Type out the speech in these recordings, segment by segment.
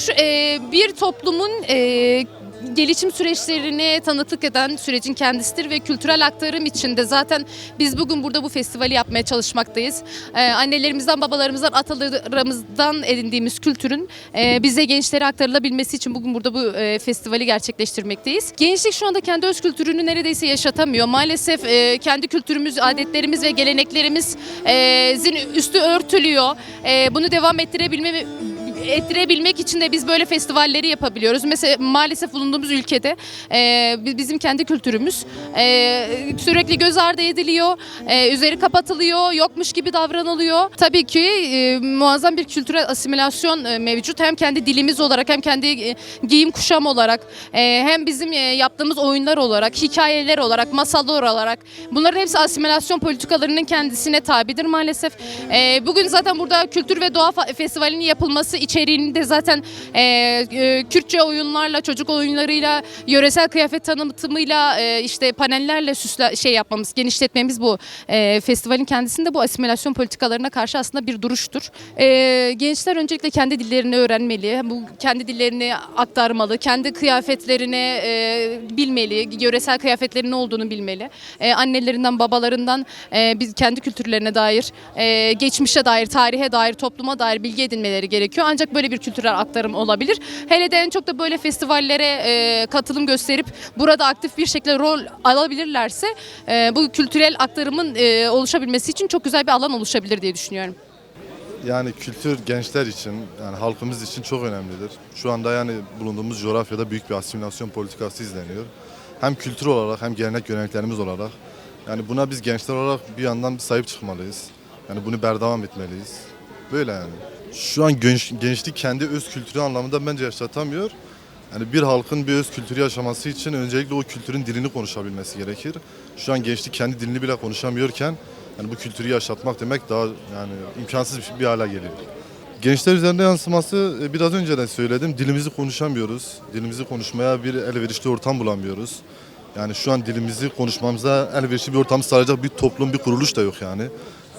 Kültür e, bir toplumun e, gelişim süreçlerine tanıklık eden sürecin kendisidir ve kültürel aktarım içinde zaten biz bugün burada bu festivali yapmaya çalışmaktayız. E, annelerimizden, babalarımızdan, atalarımızdan edindiğimiz kültürün bize gençlere aktarılabilmesi için bugün burada bu festivali gerçekleştirmekteyiz. Gençlik şu anda kendi öz kültürünü neredeyse yaşatamıyor. Maalesef kendi kültürümüz, adetlerimiz ve geleneklerimizin üstü örtülüyor. Bunu devam ettirebilme ettirebilmek için de biz böyle festivalleri yapabiliyoruz. Mesela maalesef bulunduğumuz ülkede e, bi- bizim kendi kültürümüz e, sürekli göz ardı ediliyor, e, üzeri kapatılıyor, yokmuş gibi davranılıyor. Tabii ki e, muazzam bir kültürel asimilasyon e, mevcut. Hem kendi dilimiz olarak hem kendi e, giyim kuşam olarak e, hem bizim e, yaptığımız oyunlar olarak, hikayeler olarak, masallar olarak bunların hepsi asimilasyon politikalarının kendisine tabidir maalesef. E, bugün zaten burada Kültür ve Doğa Festivali'nin yapılması içeriğinde zaten e, e, Kürtçe oyunlarla, çocuk oyunlarıyla, yöresel kıyafet tanıtımıyla, e, işte panellerle süsle şey yapmamız, genişletmemiz bu e, festivalin kendisinde bu asimilasyon politikalarına karşı aslında bir duruştur. E, gençler öncelikle kendi dillerini öğrenmeli, bu kendi dillerini aktarmalı, kendi kıyafetlerini e, bilmeli, yöresel kıyafetlerin ne olduğunu bilmeli. E, annelerinden, babalarından e, biz kendi kültürlerine dair, e, geçmişe dair, tarihe dair, topluma dair bilgi edinmeleri gerekiyor. Ancak böyle bir kültürel aktarım olabilir. Hele de en çok da böyle festivallere e, katılım gösterip burada aktif bir şekilde rol alabilirlerse e, bu kültürel aktarımın e, oluşabilmesi için çok güzel bir alan oluşabilir diye düşünüyorum. Yani kültür gençler için, yani halkımız için çok önemlidir. Şu anda yani bulunduğumuz coğrafyada büyük bir asimilasyon politikası izleniyor. Hem kültür olarak hem gelenek göreneklerimiz olarak. Yani buna biz gençler olarak bir yandan sahip çıkmalıyız. Yani bunu berdavam etmeliyiz. Böyle yani. Şu an genç, gençlik kendi öz kültürü anlamında bence yaşatamıyor. Yani bir halkın bir öz kültürü yaşaması için öncelikle o kültürün dilini konuşabilmesi gerekir. Şu an gençlik kendi dilini bile konuşamıyorken yani bu kültürü yaşatmak demek daha yani imkansız bir- bir hale geliyor. Gençler üzerinde yansıması e, biraz önce de söyledim. Dilimizi konuşamıyoruz. Dilimizi konuşmaya bir elverişli ortam bulamıyoruz. Yani şu an dilimizi konuşmamıza elverişli bir ortam sağlayacak bir toplum, bir kuruluş da yok yani.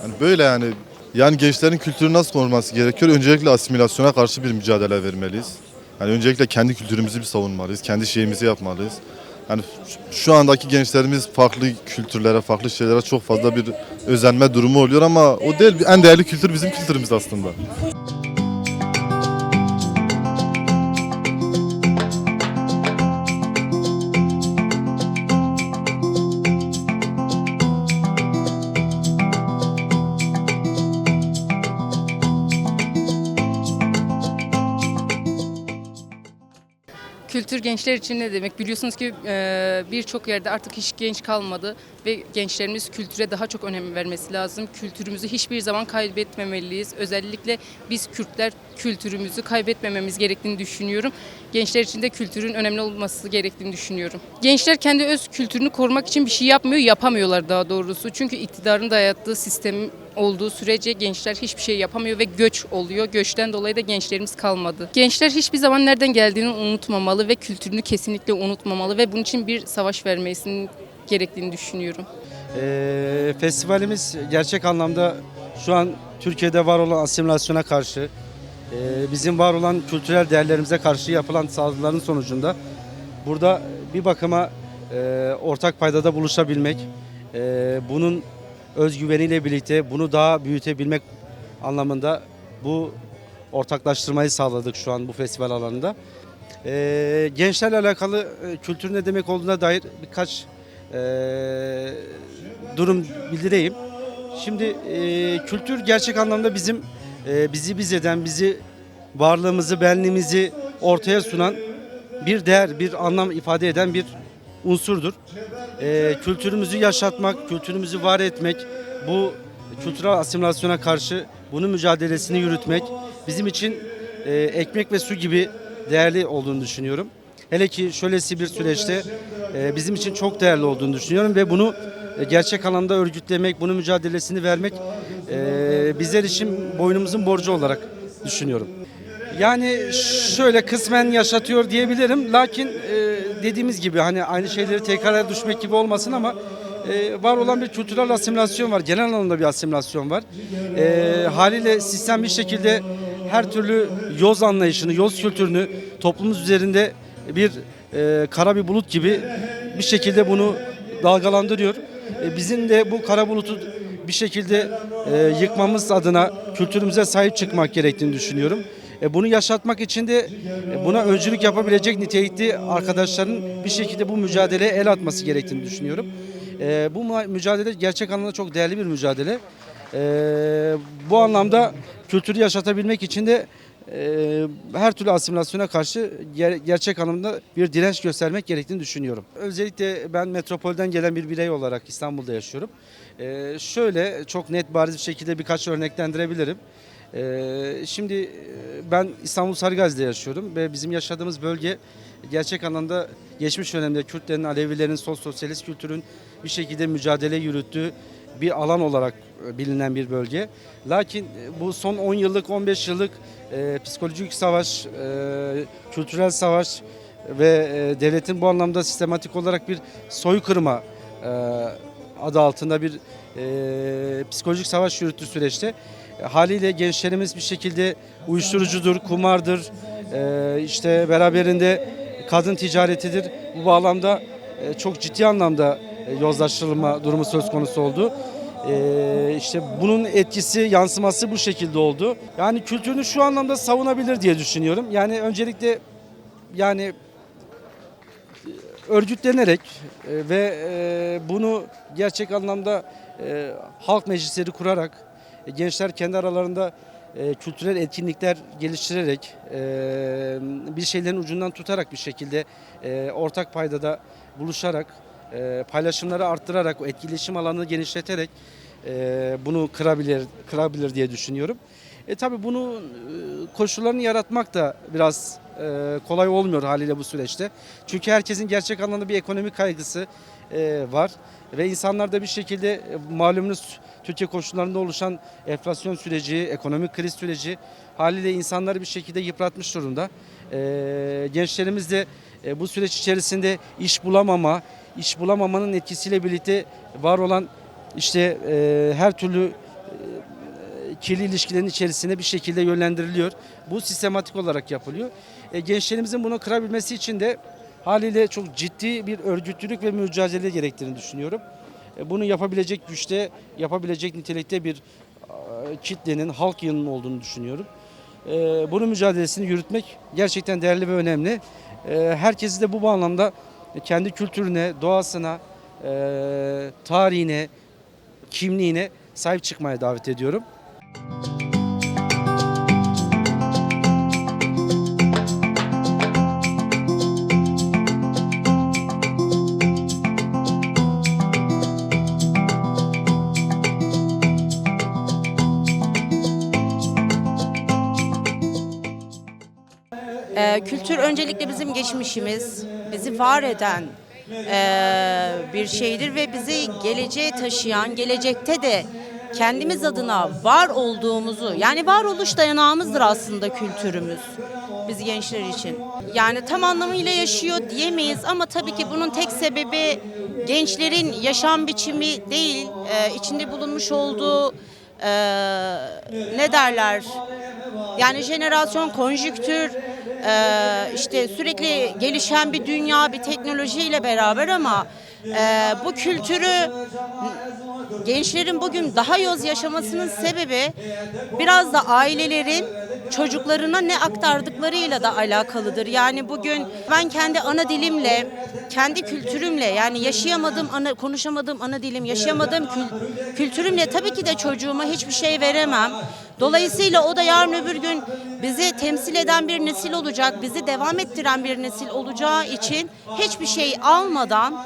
Yani böyle yani yani gençlerin kültürü nasıl konulması gerekiyor? Öncelikle asimilasyona karşı bir mücadele vermeliyiz. Yani öncelikle kendi kültürümüzü bir savunmalıyız. Kendi şeyimizi yapmalıyız. Yani şu andaki gençlerimiz farklı kültürlere, farklı şeylere çok fazla bir özenme durumu oluyor ama o değil. En değerli kültür bizim kültürümüz aslında. Gençler için ne demek? Biliyorsunuz ki e, birçok yerde artık hiç genç kalmadı ve gençlerimiz kültüre daha çok önem vermesi lazım. Kültürümüzü hiçbir zaman kaybetmemeliyiz. Özellikle biz Kürtler kültürümüzü kaybetmememiz gerektiğini düşünüyorum. Gençler için de kültürün önemli olması gerektiğini düşünüyorum. Gençler kendi öz kültürünü korumak için bir şey yapmıyor, yapamıyorlar daha doğrusu. Çünkü iktidarın dayattığı sistem olduğu sürece gençler hiçbir şey yapamıyor ve göç oluyor. Göçten dolayı da gençlerimiz kalmadı. Gençler hiçbir zaman nereden geldiğini unutmamalı ve kültürünü kesinlikle unutmamalı ve bunun için bir savaş vermesinin gerektiğini düşünüyorum. Ee, festivalimiz gerçek anlamda şu an Türkiye'de var olan asimilasyona karşı, e, bizim var olan kültürel değerlerimize karşı yapılan saldırıların sonucunda burada bir bakıma e, ortak paydada buluşabilmek, e, bunun özgüveniyle birlikte bunu daha büyütebilmek anlamında bu ortaklaştırmayı sağladık şu an bu festival alanında. E, gençlerle alakalı e, kültür ne demek olduğuna dair birkaç e, durum bildireyim. Şimdi e, kültür gerçek anlamda bizim e, bizi biz eden, bizi varlığımızı, benliğimizi ortaya sunan bir değer, bir anlam ifade eden bir unsurdur. E, kültürümüzü yaşatmak, kültürümüzü var etmek, bu kültürel asimilasyona karşı bunun mücadelesini yürütmek bizim için e, ekmek ve su gibi değerli olduğunu düşünüyorum. Hele ki şöylesi bir süreçte e, bizim için çok değerli olduğunu düşünüyorum ve bunu e, gerçek anlamda örgütlemek, bunun mücadelesini vermek e, bizler için boynumuzun borcu olarak düşünüyorum. Yani şöyle kısmen yaşatıyor diyebilirim. Lakin e, dediğimiz gibi hani aynı şeyleri tekrar düşmek gibi olmasın ama e, var olan bir kültürel asimilasyon var. Genel anlamda bir asimilasyon var. E, haliyle sistem bir şekilde her türlü yoz anlayışını, yoz kültürünü toplumumuz üzerinde bir e, kara bir bulut gibi bir şekilde bunu dalgalandırıyor. E, bizim de bu kara bulutu bir şekilde e, yıkmamız adına kültürümüze sahip çıkmak gerektiğini düşünüyorum. E, bunu yaşatmak için de e, buna öncülük yapabilecek nitelikli arkadaşların bir şekilde bu mücadeleye el atması gerektiğini düşünüyorum. E, bu mücadele gerçek anlamda çok değerli bir mücadele. E, bu anlamda kültürü yaşatabilmek için de e, her türlü asimilasyona karşı ger- gerçek anlamda bir direnç göstermek gerektiğini düşünüyorum. Özellikle ben metropolden gelen bir birey olarak İstanbul'da yaşıyorum. E, şöyle çok net bariz bir şekilde birkaç örneklendirebilirim. E, şimdi e, ben İstanbul Sarıgazi'de yaşıyorum ve bizim yaşadığımız bölge gerçek anlamda geçmiş dönemde Kürtlerin, Alevilerin, sol sosyalist kültürün bir şekilde mücadele yürüttüğü bir alan olarak e, bilinen bir bölge. Lakin e, bu son 10 yıllık, 15 yıllık e, psikolojik savaş, e, kültürel savaş ve e, devletin bu anlamda sistematik olarak bir soykırıma e, adı altında bir e, psikolojik savaş yürüttüğü süreçte haliyle gençlerimiz bir şekilde uyuşturucudur, kumardır, e, işte beraberinde kadın ticaretidir. Bu bağlamda e, çok ciddi anlamda e, yozlaştırılma durumu söz konusu oldu. E, işte bunun etkisi, yansıması bu şekilde oldu. Yani kültürünü şu anlamda savunabilir diye düşünüyorum. Yani öncelikle yani örgütlenerek e, ve e, bunu gerçek anlamda halk meclisleri kurarak gençler kendi aralarında e, kültürel etkinlikler geliştirerek e, bir şeylerin ucundan tutarak bir şekilde e, ortak paydada buluşarak e, paylaşımları arttırarak o etkileşim alanını genişleterek e, bunu kırabilir kırabilir diye düşünüyorum. E tabi bunu e, koşullarını yaratmak da biraz e, kolay olmuyor haliyle bu süreçte. Çünkü herkesin gerçek anlamda bir ekonomik kaygısı e, var ve insanlar da bir şekilde e, Türkiye koşullarında oluşan enflasyon süreci, ekonomik kriz süreci haliyle insanları bir şekilde yıpratmış durumda. E, gençlerimiz de e, bu süreç içerisinde iş bulamama, iş bulamamanın etkisiyle birlikte var olan işte e, her türlü kirli ilişkilerin içerisine bir şekilde yönlendiriliyor. Bu sistematik olarak yapılıyor. E, gençlerimizin bunu kırabilmesi için de haliyle çok ciddi bir örgütlülük ve mücadele gerektiğini düşünüyorum. E, bunu yapabilecek güçte, yapabilecek nitelikte bir kitlenin, halk yığının olduğunu düşünüyorum. E, bunun mücadelesini yürütmek gerçekten değerli ve önemli. E, herkesi de bu bağlamda kendi kültürüne, doğasına, tarihine, kimliğine sahip çıkmaya davet ediyorum. Ee, kültür öncelikle bizim geçmişimiz, bizi var eden ee, bir şeydir ve bizi geleceğe taşıyan, gelecekte de kendimiz adına var olduğumuzu, yani varoluş dayanağımızdır aslında kültürümüz biz gençler için. Yani tam anlamıyla yaşıyor diyemeyiz ama tabii ki bunun tek sebebi gençlerin yaşam biçimi değil, ee, içinde bulunmuş olduğu ee, ne derler yani jenerasyon, konjüktür, e, işte sürekli gelişen bir dünya, bir teknolojiyle beraber ama e, bu kültürü gençlerin bugün daha yoz yaşamasının sebebi biraz da ailelerin çocuklarına ne aktardıklarıyla da alakalıdır. Yani bugün ben kendi ana dilimle, kendi kültürümle yani yaşayamadığım ana, konuşamadığım ana dilim, yaşayamadığım kül- kültürümle tabii ki de çocuğuma hiçbir şey veremem. Dolayısıyla o da yarın öbür gün bizi temsil eden bir nesil olacak, bizi devam ettiren bir nesil olacağı için hiçbir şey almadan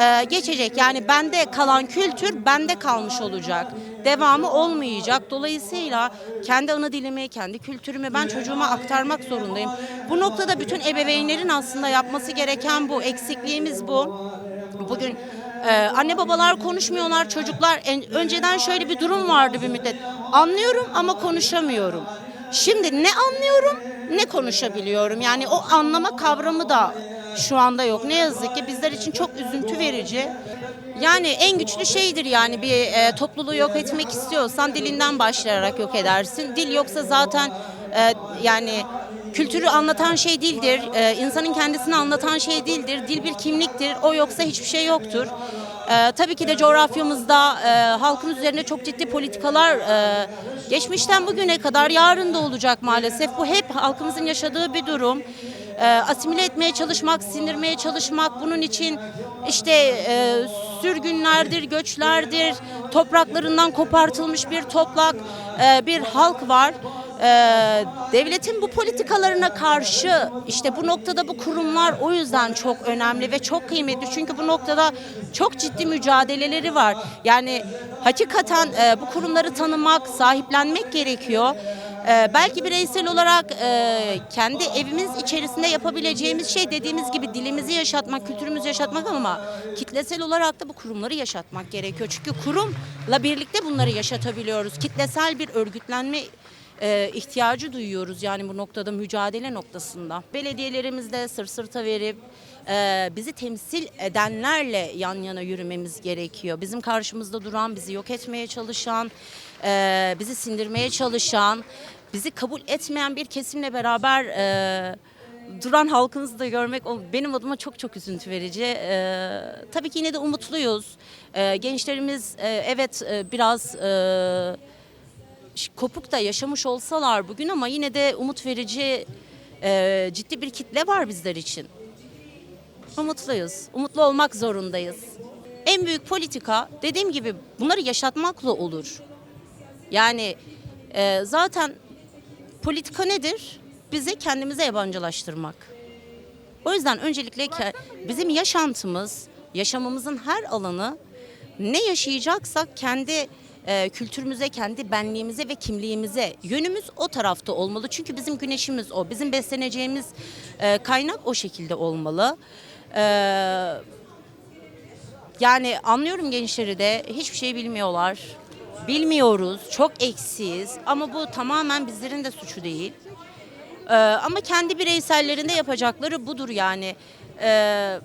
e, geçecek. Yani bende kalan kültür bende kalmış olacak. Devamı olmayacak. Dolayısıyla kendi ana dilimi, kendi kültürümü ben çocuğuma aktarmak zorundayım. Bu noktada bütün ebeveynlerin aslında yapması gereken bu. Eksikliğimiz bu. Bugün e, anne babalar konuşmuyorlar, çocuklar en, önceden şöyle bir durum vardı bir müddet. Anlıyorum ama konuşamıyorum. Şimdi ne anlıyorum ne konuşabiliyorum. Yani o anlama kavramı da şu anda yok. Ne yazık ki bizler için çok üzüntü verici. Yani en güçlü şeydir yani bir e, topluluğu yok etmek istiyorsan dilinden başlayarak yok edersin. Dil yoksa zaten e, yani kültürü anlatan şey değildir. E, insanın kendisini anlatan şey değildir. Dil bir kimliktir. O yoksa hiçbir şey yoktur. E, tabii ki de coğrafyamızda e, halkın üzerine çok ciddi politikalar e, geçmişten bugüne kadar yarın da olacak maalesef. Bu hep halkımızın yaşadığı bir durum. E, asimile etmeye çalışmak, sindirmeye çalışmak, bunun için işte e, sürgünlerdir, göçlerdir, topraklarından kopartılmış bir toplak, e, bir halk var. E, devletin bu politikalarına karşı işte bu noktada bu kurumlar o yüzden çok önemli ve çok kıymetli. Çünkü bu noktada çok ciddi mücadeleleri var. Yani hakikaten e, bu kurumları tanımak, sahiplenmek gerekiyor. Ee, belki bireysel olarak e, kendi evimiz içerisinde yapabileceğimiz şey dediğimiz gibi dilimizi yaşatmak, kültürümüzü yaşatmak ama kitlesel olarak da bu kurumları yaşatmak gerekiyor. Çünkü kurumla birlikte bunları yaşatabiliyoruz. Kitlesel bir örgütlenme e, ihtiyacı duyuyoruz yani bu noktada mücadele noktasında. Belediyelerimizde sır sırta verip e, bizi temsil edenlerle yan yana yürümemiz gerekiyor. Bizim karşımızda duran, bizi yok etmeye çalışan, e, bizi sindirmeye çalışan, bizi kabul etmeyen bir kesimle beraber e, duran halkımızı da görmek benim adıma çok çok üzüntü verici. E, tabii ki yine de umutluyuz. E, gençlerimiz e, evet e, biraz... E, kopuk da yaşamış olsalar bugün ama yine de umut verici e, ciddi bir kitle var bizler için. Umutluyuz. Umutlu olmak zorundayız. En büyük politika dediğim gibi bunları yaşatmakla olur. Yani e, zaten politika nedir? Bizi kendimize yabancılaştırmak. O yüzden öncelikle bizim yaşantımız, yaşamımızın her alanı ne yaşayacaksak kendi e, kültürümüze, kendi benliğimize ve kimliğimize yönümüz o tarafta olmalı. Çünkü bizim güneşimiz o, bizim besleneceğimiz e, kaynak o şekilde olmalı. E, yani anlıyorum gençleri de hiçbir şey bilmiyorlar. Bilmiyoruz, çok eksiyiz ama bu tamamen bizlerin de suçu değil. Ee, ama kendi bireysellerinde yapacakları budur yani. Ee,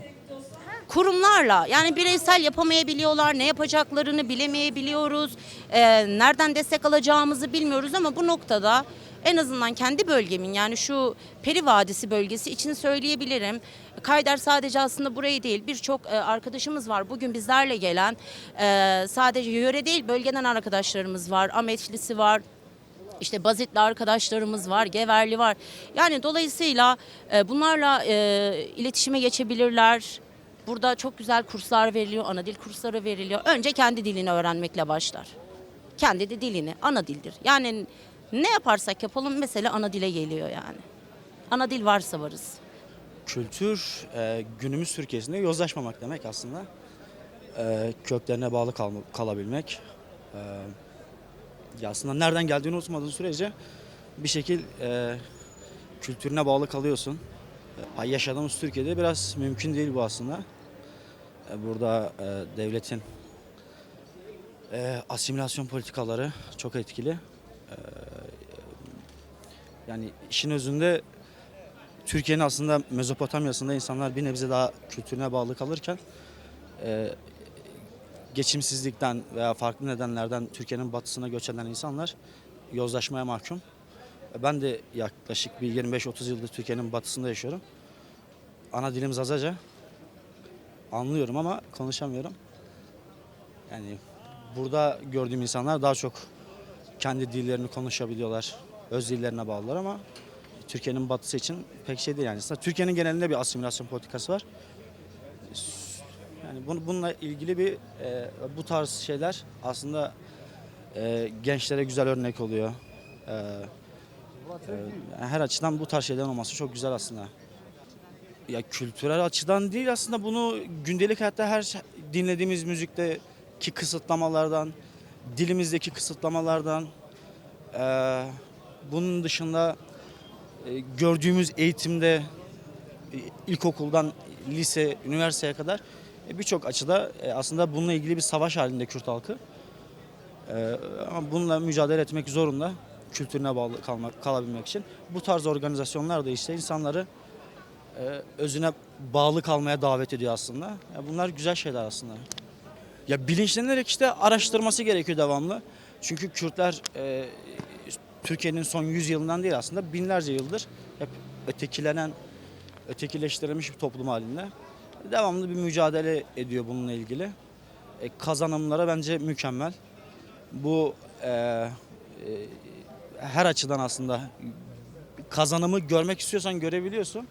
kurumlarla yani bireysel yapamayabiliyorlar, ne yapacaklarını bilemeyebiliyoruz, Ee, nereden destek alacağımızı bilmiyoruz ama bu noktada en azından kendi bölgemin yani şu Peri Vadisi bölgesi için söyleyebilirim. Kayder sadece aslında burayı değil birçok e, arkadaşımız var bugün bizlerle gelen e, sadece yöre değil bölgeden arkadaşlarımız var, Ametlisi var, işte Bazitli arkadaşlarımız var, Geverli var. Yani dolayısıyla e, bunlarla iletişime geçebilirler. Burada çok güzel kurslar veriliyor, ana dil kursları veriliyor. Önce kendi dilini öğrenmekle başlar. Kendi de dilini, ana dildir. Yani ne yaparsak yapalım mesela ana dile geliyor yani. Ana dil varsa varız. Kültür e, günümüz Türkiye'sinde yozlaşmamak demek aslında. E, köklerine bağlı kalma- kalabilmek. E, ya aslında nereden geldiğini unutmadığın sürece bir şekil e, kültürüne bağlı kalıyorsun. Yaşadığımız Türkiye'de biraz mümkün değil bu aslında. Burada devletin e, asimilasyon politikaları çok etkili. E, yani işin özünde Türkiye'nin aslında Mezopotamya'sında insanlar bir nebze daha kültürüne bağlı kalırken e, geçimsizlikten veya farklı nedenlerden Türkiye'nin batısına göç eden insanlar yozlaşmaya mahkum. Ben de yaklaşık bir 25-30 yıldır Türkiye'nin batısında yaşıyorum. Ana dilim Zazaca. Anlıyorum ama konuşamıyorum. Yani burada gördüğüm insanlar daha çok kendi dillerini konuşabiliyorlar. Öz dillerine bağlılar ama Türkiye'nin batısı için pek şey değil yani. Türkiye'nin genelinde bir asimilasyon politikası var. Yani bunu, bununla ilgili bir e, bu tarz şeyler aslında e, gençlere güzel örnek oluyor. E, e, her açıdan bu tarz şeylerin olması çok güzel aslında. Ya kültürel açıdan değil aslında bunu gündelik hayatta her şey- dinlediğimiz müzikteki kısıtlamalardan, dilimizdeki kısıtlamalardan, e, bunun dışında e, gördüğümüz eğitimde e, ilkokuldan lise, üniversiteye kadar e, birçok açıda aslında bununla ilgili bir savaş halinde Kürt halkı. Ama bununla mücadele etmek zorunda kültürüne bağlı kalmak, kalabilmek için. Bu tarz organizasyonlar da işte insanları özüne bağlı kalmaya davet ediyor aslında. Bunlar güzel şeyler aslında. Ya bilinçlenerek işte araştırması gerekiyor devamlı. Çünkü Kürtler Türkiye'nin son 100 yılından değil aslında binlerce yıldır hep ötekilenen, ötekileştirilmiş bir toplum halinde. Devamlı bir mücadele ediyor bununla ilgili. E, kazanımlara bence mükemmel. Bu e, e, her açıdan aslında kazanımı görmek istiyorsan görebiliyorsun.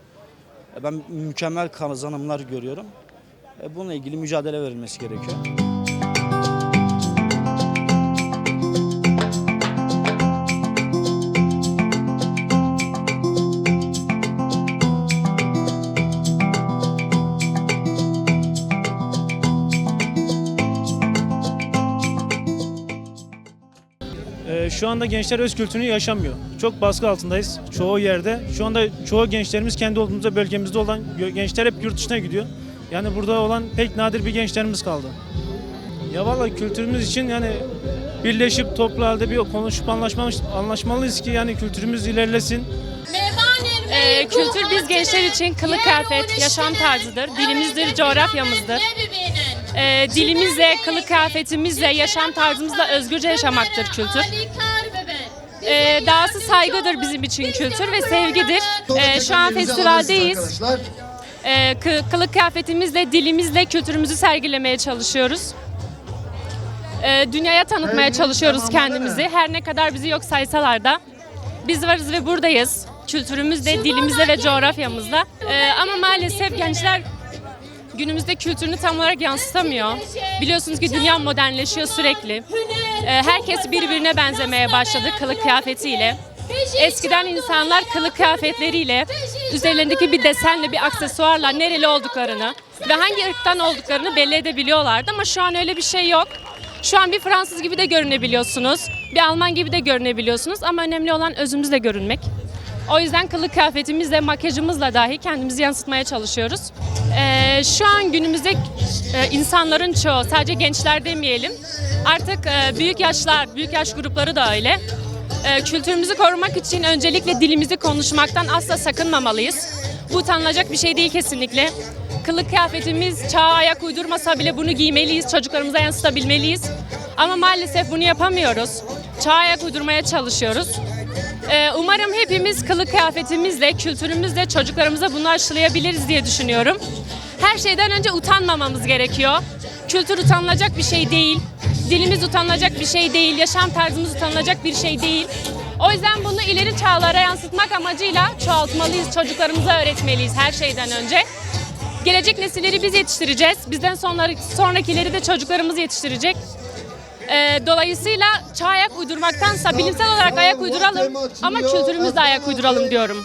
E, Ben mükemmel kazanımlar görüyorum. E, Bununla ilgili mücadele verilmesi gerekiyor. Şu anda gençler öz kültürünü yaşamıyor. Çok baskı altındayız çoğu yerde. Şu anda çoğu gençlerimiz kendi olduğumuzda bölgemizde olan gençler hep yurt dışına gidiyor. Yani burada olan pek nadir bir gençlerimiz kaldı. Ya vallahi kültürümüz için yani birleşip toplu halde bir konuşup anlaşma, anlaşmalıyız ki yani kültürümüz ilerlesin. Ee, kültür biz gençler için kılık kıyafet, yaşam tarzıdır, dilimizdir, coğrafyamızdır. Ee, dilimizle, kılık kıyafetimizle, yaşam tarzımızla özgürce yaşamaktır kültür. Ee, dahası saygıdır bizim için kültür ve sevgidir. Ee, şu an festivaldeyiz. Kı- kılık kıyafetimizle, dilimizle kültürümüzü sergilemeye çalışıyoruz. Ee, dünyaya tanıtmaya çalışıyoruz kendimizi. Her ne kadar bizi yok saysalar da. Biz varız ve buradayız. Kültürümüzle, dilimizle ve coğrafyamızla. Ee, ama maalesef gençler günümüzde kültürünü tam olarak yansıtamıyor. Biliyorsunuz ki dünya modernleşiyor sürekli. Ee, herkes birbirine benzemeye başladı kılık kıyafetiyle. Eskiden insanlar kılık kıyafetleriyle, üzerlerindeki bir desenle, bir aksesuarla nereli olduklarını ve hangi ırktan olduklarını belli edebiliyorlardı ama şu an öyle bir şey yok. Şu an bir Fransız gibi de görünebiliyorsunuz, bir Alman gibi de görünebiliyorsunuz ama önemli olan özümüzle görünmek. O yüzden kılık kıyafetimizle, makyajımızla dahi kendimizi yansıtmaya çalışıyoruz. Ee, şu an günümüzde e, insanların çoğu, sadece gençler demeyelim, artık e, büyük yaşlar, büyük yaş grupları da öyle. E, kültürümüzü korumak için öncelikle dilimizi konuşmaktan asla sakınmamalıyız. Bu utanılacak bir şey değil kesinlikle. Kılık kıyafetimiz çağa ayak uydurmasa bile bunu giymeliyiz, çocuklarımıza yansıtabilmeliyiz. Ama maalesef bunu yapamıyoruz. Çağa ayak uydurmaya çalışıyoruz. Ee, umarım hepimiz kılık kıyafetimizle, kültürümüzle çocuklarımıza bunu aşılayabiliriz diye düşünüyorum. Her şeyden önce utanmamamız gerekiyor. Kültür utanılacak bir şey değil. Dilimiz utanılacak bir şey değil. Yaşam tarzımız utanılacak bir şey değil. O yüzden bunu ileri çağlara yansıtmak amacıyla çoğaltmalıyız, çocuklarımıza öğretmeliyiz her şeyden önce. Gelecek nesilleri biz yetiştireceğiz. Bizden sonraki, sonrakileri de çocuklarımız yetiştirecek. Ee, dolayısıyla çağ ayak uydurmaktansa bilimsel olarak ayak uyduralım ama kültürümüzle ayak uyduralım diyorum.